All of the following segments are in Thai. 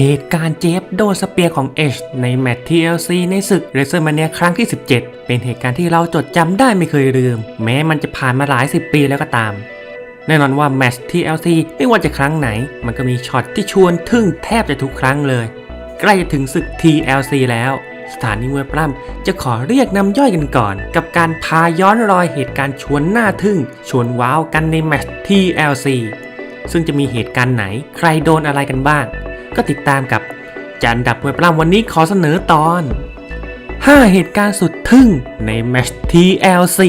เหตุการณ์เจฟโดนสเปียร์ของเอชในแมตช์ TLC ในศึกเรเซอร์มาเนียครั้งที่ 17 เป็นเหตุการณ์ที่เราจดจำได้ไม่เคยลืม แม้มันจะผ่านมาหลายสิบปีแล้วก็ตาม แน่นอนว่าแมตช์ TLC ไม่ว่าจะครั้งไหน มันก็มีช็อตที่ชวนทึ่งแทบจะทุกครั้งเลย ใกล้จะถึงศึก TLC แล้ว สถานีมวยปล้ำจะขอเรียกน้ำย่อยกันก่อน กับการพาย้อนรอยเหตุการณ์ชวนหน้าทึ่ง ชวนว้าวกันในแมตช์ TLC ซึ่งจะมีเหตุการณ์ไหน ใครโดนอะไรกันบ้าง ก็ติดตามกับจันดับมวยปล้ำวันนี้ขอเสนอตอน 5 เหตุการณ์สุดทึ่งในแมช TLC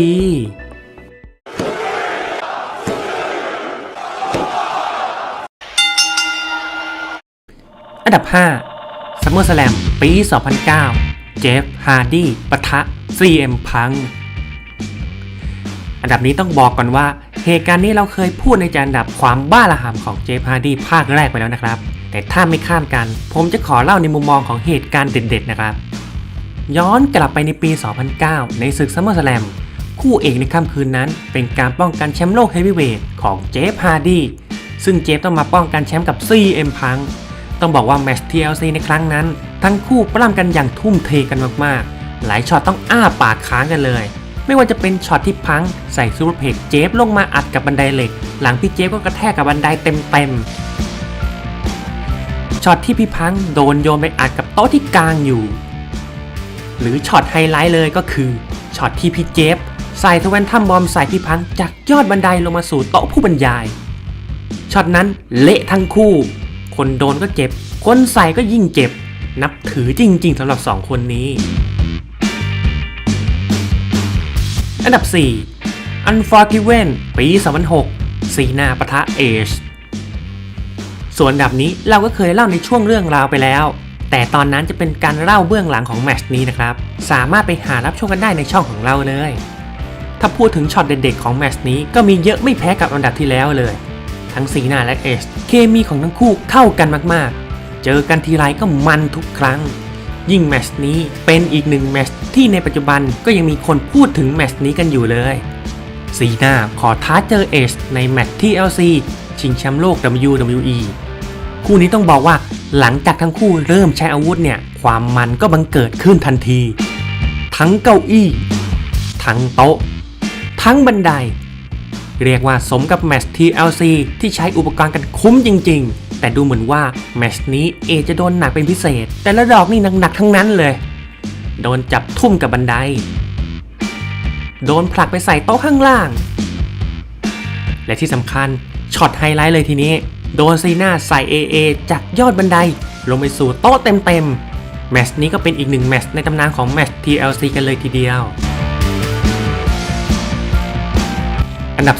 อันดับ 5 SummerSlam ปี 2009 เจฟฮาร์ดีปะทะ CM Punk อันดับนี้ต้องบอกก่อนว่า เหตุการณ์นี้เราเคยพูดในจานดับความบ้าระห่ำของเจฟฮาร์ดีภาคแรกไปแล้วนะครับ แต่ถ้าไม่ข้ามกัน ผมจะขอเล่าในมุมมองของเหตุการณ์เด็ดๆนะครับ ย้อนกลับไปในปี 2009 ในศึก SummerSlam คู่เอกในค่ำคืนนั้น เป็นการป้องกันแชมป์โลกเฮฟวีเวทของเจฟฮาร์ดีซึ่งเจฟต้องมาป้องกันแชมป์กับ CM Punk ต้องบอกว่าแมตช์ TLC ในครั้งนั้น ทั้งคู่ปล้ำกันอย่างทุ่มเทกันมากๆ หลายช็อตต้องอ้าปากค้างกันเลย ไม่ว่าจะเป็นช็อตที่พังใส่ซูเปอร์เพกเจฟลงมาอัดกับบันไดเหล็ก หลังพี่เจฟก็กระแทกกับบันไดเต็มๆ ช็อตที่พี่พังโดนโยนไปอัดกับโต๊ะที่กลางอยู่ หรือช็อตไฮไลท์เลยก็คือช็อตที่พี่เจฟใส่ทเวนทัมบอมใส่พี่พังจากยอดบันไดลงมาสู่โต๊ะผู้บรรยาย ช็อตนั้นเละทั้งคู่ คนโดนก็เจ็บ คนใส่ก็ยิ่งเจ็บ นับถือจริง ๆสำหรับสองคนนี้ อันดับ 4 Unforgiven ปี 2006ซีนาปะทะเอช ส่วนดับนี้เราก็เคยเล่าในช่วงเรื่องราวไปแล้ว แต่ตอนนั้นจะเป็นการเล่าเบื้องหลังของแมชนี้นะครับ สามารถไปหารับชมกันได้ในช่องของเราเลย ถ้าพูดถึงช็อตเด็ดๆของแมชนี้ก็มีเยอะไม่แพ้กับอันดับที่แล้วเลย ทั้งซีนาและเอชเคมีของทั้งคู่เข้ากันมากๆ เจอกันทีไรก็มันทุกครั้ง ยิ่งแมชนี้เป็นอีกหนึ่งแมชที่ในปัจจุบันก็ยังมีคนพูดถึงแมชนี้กันอยู่เลยซีนาขอท้าเจอเอชในแมตช์ที่ LC ชิงแชมป์โลก WWE คู่นี้ต้องบอกว่าหลังจากทั้งคู่เริ่มใช้อาวุธเนี่ย ความมันก็บังเกิดขึ้นทันที ทั้งเก้าอี้ ทั้งโต๊ะ ทั้งบันได เรียกว่าสมกับแมช TLC ที่ใช้อุปกรณ์กันคุ้มจริง ๆ แต่ดูเหมือนว่าแมชนี้เอจะโดนหนักเป็นพิเศษ แต่ละดอกนี่หนักๆทั้งนั้นเลย โดนจับทุ่มกับบันได โดนผลักไปใส่โต๊ะข้างล่าง และที่สำคัญช็อตไฮไลท์เลยทีนี้ โดนซีน่าใส่ AA จากยอดบันได ลงไปสู่โต๊ะเต็มๆ แมชนี้ก็เป็นอีกหนึ่งแมชในตำนานของแมช TLC กันเลยทีเดียว อันดับ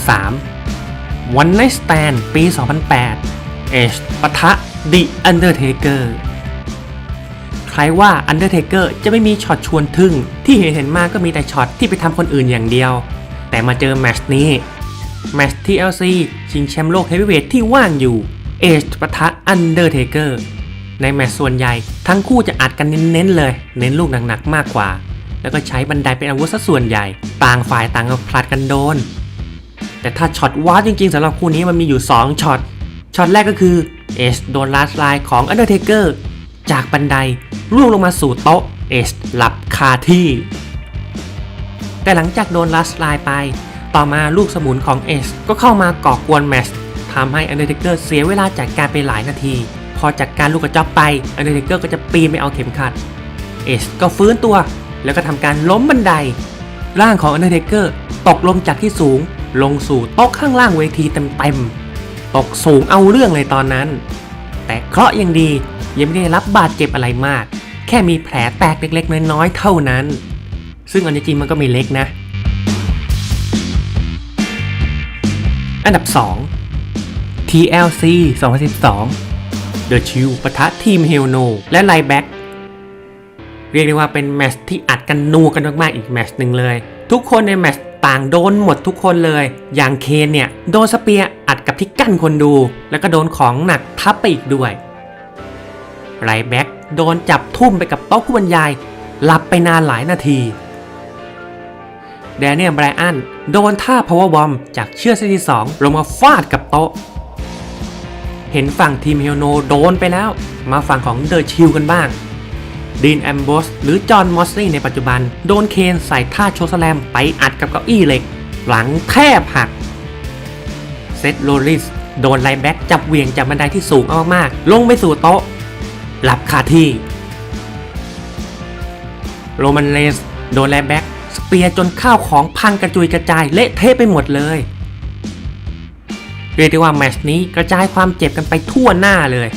3 One Night Stand ปี 2008 Edge ปะทะ The Undertaker ใครว่า Undertaker จะไม่มีช็อตชวนทึ่ง ที่เห็นเห็นมาก็มีแต่ช็อตที่ไปทำคนอื่นอย่างเดียว แต่มาเจอแมชนี้ แมตช์ TLC ชิงแชมป์โลกเฮฟวีเวทที่ว่างอยู่ Edge ปะทะ Undertaker ในแมตช์ส่วนใหญ่ ทั้งคู่จะอัดกันเน้นๆเลย เน้นลูกหนักๆมากกว่า แล้วก็ใช้บันไดเป็นอาวุธซะส่วนใหญ่ ต่างฝ่ายต่างก็ผลัดกันโดน แต่ถ้าช็อตว้าจริงๆสำหรับคู่นี้มันมีอยู่ 2ช็อตช็อตแรกก็คือเอชโดนลาสไลน์ของ Undertaker จากบันไดร่วงลงมาสู่โต๊ะเอชหลับคาที่ แต่หลังจากโดนลาสไลน์ไป ต่อมาลูกสมุนของเอชก็เข้ามาก่อกวนแมชทำให้ Undertaker เสียเวลาจากการไปหลายนาที พอจากการลูกกระจอกไป Undertaker ก็จะปีนไปเอาเข็มขัดเอชก็ฟื้นตัว แล้วก็ทำการล้มบันได ร่างของ Undertaker ตกลงจากที่สูง ลงสู่โต๊ะข้างล่างเวทีเต็มๆตกสูงเอาเรื่องเลยตอนนั้น แต่เคราะห์ยังดียังไม่ได้รับบาดเจ็บอะไรมาก แค่มีแผลแตกเล็กๆน้อยๆเท่านั้น ซึ่งอันจริงมันก็ไม่เล็กนะ อันดับ 2 TLC 2012 The Chill ปะทะทีมเฮลโนและไลแบ็กเรียกได้ว่าเป็นแมชที่อัดกันนัวกันมากๆอีกแมชหนึ่งเลย ทุกคนในแมชต่างโดนหมดทุกคนเลย อย่างเคนเนี่ย โดนสเปียอัดกับที่กั้นคนดู แล้วก็โดนของหนักทับไปอีกด้วยไรแบ็กโดนจับทุ่มไปกับโต๊ะผู้บรรยาย หลับไปนานหลายนาที แดเนียลไบรอันโดนท่า power bomb จากเชือกเส้นที่ 2 ลงมาฟาดกับโต๊ะ เห็นฝั่งทีมเฮลโนโดนไปแล้ว มาฝั่งของเดอะชิลกันบ้างดีนแอมโบสหรือจอห์นมอสลี่ในปัจจุบัน โดนเคนใส่ท่าโชสแลมไปอัดกับเก้าอี้เหล็ก หลังแทบหักเซตโรลลิสโดนไลแบ็กจับเวียงจากบันไดที่สูงมากๆ ลงไปสู่โต๊ะ หลับคาที่ โรมันเลส โดนไลแบ็ก สเปียร์จนข้าวของพังกระจุยกระจายเละเทะไปหมดเลย เรียกได้ว่าแมชนี้กระจายความเจ็บกันไปทั่วหน้าเลย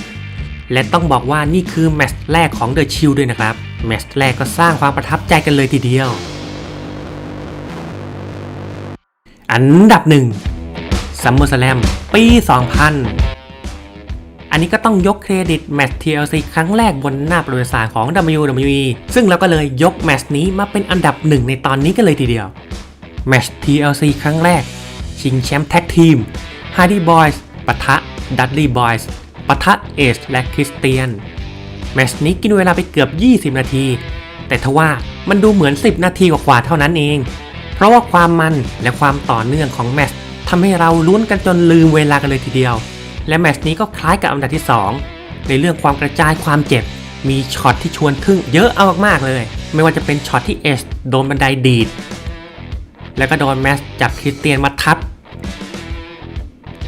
และต้องบอกว่านี่คือแมชแรกของเดอะชิลด้วยนะครับ แมชแรกก็สร้างความประทับใจกันเลยทีเดียว อันดับหนึ่งซัมเมอร์สแลมปี 2000 นนี้ก็ต้องยกเครดิตแมตช์ TLC ครั้งแรกบนหน้าประวัติศาสตร์ของ WWE ซึ่งเราก็เลยยกแมตช์นี้มาเป็นอันดับหนึ่งในตอนนี้กันเลยทีเดียวแมตช์ TLC ครั้งแรก ชิงแชมป์แท็กทีม Hardy Boys ปะทะ Dudley Boys ปะทะเอชและคริสเตียนแมตช์นี้กินเวลาไปเกือบ 20 นาที แต่ทว่ามันดูเหมือน 10 นาทีกว่าๆเท่านั้นเอง เพราะว่าความมันและความต่อเนื่องของแมตช์ทำให้เราลุ้นกันจนลืมเวลากันเลยทีเดียว และแมตช์นี้ก็คล้ายกับอันดับที่ 2 ในเรื่องความกระจายความเจ็บ มีช็อตที่ชวนทึ่งเยอะเอามากๆเลย ไม่ว่าจะเป็นช็อตที่เอชโดนบันไดดีด แล้วก็โดนแมสจับคริสเตียนมาทับ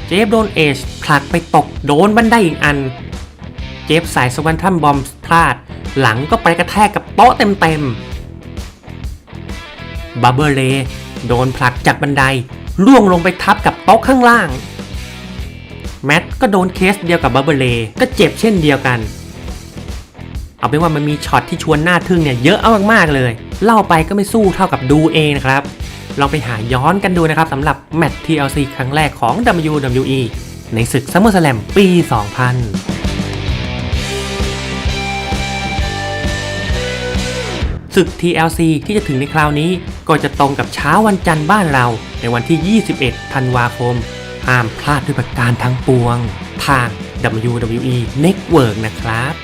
เจฟโดนเอชผลักไปตกโดนบันไดอีกอัน เจฟสายสวันทัมบอมพลาด หลังก็ไปกระแทกกับโต๊ะเต็มๆบับเบอร์เลโดนผลักจากบันไดล่วงลงไปทับกับโต๊ะข้างล่าง แมทก็โดนเคสเดียวกับบับเบอร์เลก็เจ็บเช่นเดียวกัน เอาเป็นว่ามันมีช็อตที่ชวนหน้าทึ่งเนี่ยเยอะเอามากๆเลย เล่าไปก็ไม่สู้เท่ากับดูเองนะครับ ลองไปหาย้อนกันดูนะครับสำหรับแมตช์ TLC ครั้งแรกของ WWE ในศึก SummerSlam ปี 2000ศึก TLC ที่จะถึงในคราวนี้ก็จะตรงกับเช้าวันจันทร์บ้านเรา ในวันที่ 21 ธันวาคม ห้ามพลาดด้วยประการทั้งปวง ทาง WWE Network นะครับ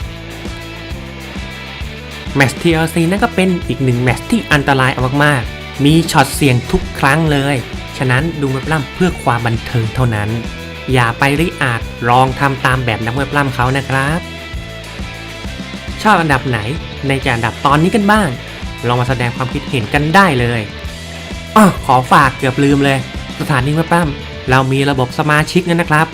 แมตช์ TLC นั่นก็เป็นอีกหนึ่งแมตช์ที่อันตรายมากๆ มีช็อตเสี่ยงทุกครั้งเลย ฉะนั้นดูมวยปล้ำเพื่อความบันเทิงเท่านั้น อย่าไปริอาจลองทำตามแบบนักมวยปล้ำเขานะครับ ชอบอันดับไหนในจากอันดับตอนนี้กันบ้าง ลองมาแสดงความคิดเห็นกันได้เลยอ้อขอฝากเกือบลืมเลย สถานีมวยปล้ำ เรามีระบบสมาชิกนะนะครับ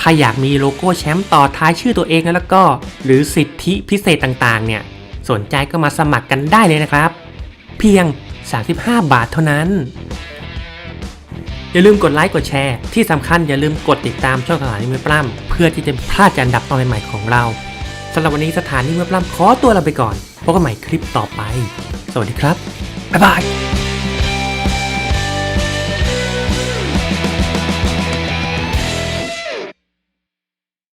ถ้าอยากมีโลโก้แชมป์ต่อท้ายชื่อตัวเองแล้วก็ หรือสิทธิพิเศษต่างๆ เนี่ย สนใจก็มาสมัครกันได้เลยนะครับ เพียง 35 บาทเท่านั้น อย่าลืมกดไลค์กดแชร์ ที่สำคัญอย่าลืมกดติดตามช่องสถานีมือปล้ำเพื่อที่จะพลาดการดับตอนใหม่ๆของเราสำหรับวันนี้สถานีมือปล้ำขอตัวลาไปก่อนพบกันใหม่คลิปต่อไป สวัสดีครับบ๊ายบาย